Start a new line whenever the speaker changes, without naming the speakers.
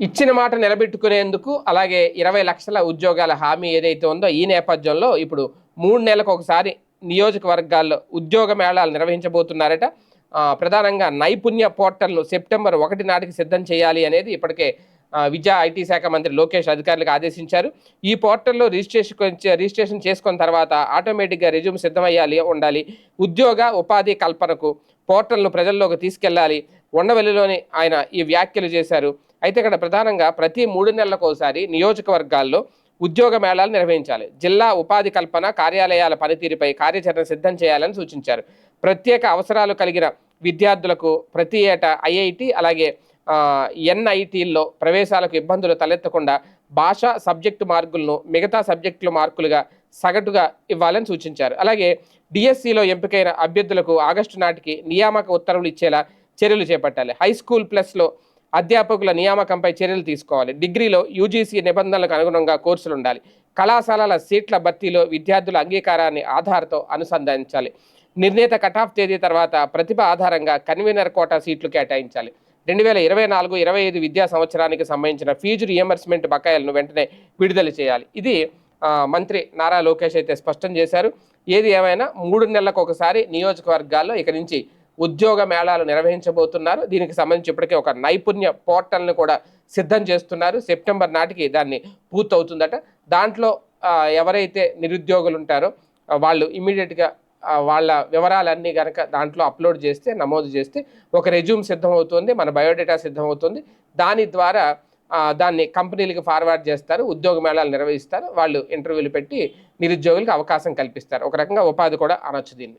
ఇచ్చిన మాట నిలబెట్టుకునేందుకు అలాగే ఇరవై లక్షల ఉద్యోగాల హామీ ఏదైతే ఉందో ఈ నేపథ్యంలో ఇప్పుడు మూడు నెలలకు ఒకసారి నియోజకవర్గాల్లో ఉద్యోగ మేళాలు నిర్వహించబోతున్నారట. ప్రధానంగా నైపుణ్య పోర్టల్ను సెప్టెంబర్ ఒకటి నాటికి సిద్ధం చేయాలి అనేది ఇప్పటికే విద్యా ఐటీ శాఖ మంత్రి లోకేష్ అధికారులకు ఆదేశించారు. ఈ పోర్టల్లో రిజిస్ట్రేషన్ రిజిస్ట్రేషన్ చేసుకున్న తర్వాత ఆటోమేటిక్గా రెజ్యూమ్ సిద్ధమయ్యాలి ఉండాలి. ఉద్యోగ ఉపాధి కల్పనకు పోర్టల్ను ప్రజల్లోకి తీసుకెళ్ళాలి ఉండవల్లిలోని ఆయన ఈ వ్యాఖ్యలు చేశారు. అయితే ఇక్కడ ప్రధానంగా ప్రతి మూడు నెలలకు ఒకసారి నియోజకవర్గాల్లో ఉద్యోగ మేళాలు నిర్వహించాలి. జిల్లా ఉపాధి కల్పన కార్యాలయాల పనితీరుపై కార్యాచరణ సిద్ధం చేయాలని సూచించారు. ప్రత్యేక అవసరాలు కలిగిన విద్యార్థులకు ప్రతి ఏటా ఐఐటి అలాగే ఎన్ఐటీల్లో ప్రవేశాలకు ఇబ్బందులు తలెత్తకుండా భాష సబ్జెక్టు మార్కులను మిగతా సబ్జెక్టుల మార్కులుగా సగటుగా ఇవ్వాలని సూచించారు. అలాగే డిఎస్సిలో ఎంపికైన అభ్యర్థులకు ఆగస్టు నాటికి నియామక ఉత్తర్వులు ఇచ్చేలా చర్యలు చేపట్టాలి. హై స్కూల్ ప్లస్లో అధ్యాపకుల నియామకంపై చర్యలు తీసుకోవాలి. డిగ్రీలో యూజీసీ నిబంధనలకు అనుగుణంగా కోర్సులు ఉండాలి. కళాశాలల సీట్ల భర్తీలో విద్యార్థుల అంగీకారాన్ని ఆధార్తో అనుసంధానించాలి. నిర్ణీత కటాఫ్ తేదీ తర్వాత ప్రతిభ ఆధారంగా కన్వీనర్ కోటా సీట్లు కేటాయించాలి. రెండు వేల ఇరవై నాలుగు ఇరవై ఐదు విద్యా సంవత్సరానికి సంబంధించిన ఫీజు రియంబర్స్మెంట్ బకాయిలను వెంటనే విడుదల చేయాలి. ఇది మంత్రి నారా లోకేష్ అయితే స్పష్టం చేశారు. ఏది ఏమైనా మూడు నెలలకు ఒకసారి నియోజకవర్గాల్లో ఇక నుంచి ఉద్యోగ మేళాలు నిర్వహించబోతున్నారు. దీనికి సంబంధించి ఇప్పటికే ఒక నైపుణ్య పోర్టల్ని కూడా సిద్ధం చేస్తున్నారు. సెప్టెంబర్ నాటికి దాన్ని పూర్తవుతుందట. దాంట్లో ఎవరైతే నిరుద్యోగులు ఉంటారో వాళ్ళు ఇమీడియట్గా వాళ్ళ వివరాలన్నీ కనుక దాంట్లో అప్లోడ్ చేస్తే నమోదు చేస్తే ఒక రెజ్యూమ్ సిద్ధమవుతుంది. మన బయోడేటా సిద్ధమవుతుంది. దాని ద్వారా దాన్ని కంపెనీలకు ఫార్వర్డ్ చేస్తారు. ఉద్యోగ మేళాలు నిర్వహిస్తారు. వాళ్ళు ఇంటర్వ్యూలు పెట్టి నిరుద్యోగులకు అవకాశం కల్పిస్తారు. ఒక రకంగా ఉపాధి కూడా అనొచ్చు దీన్ని.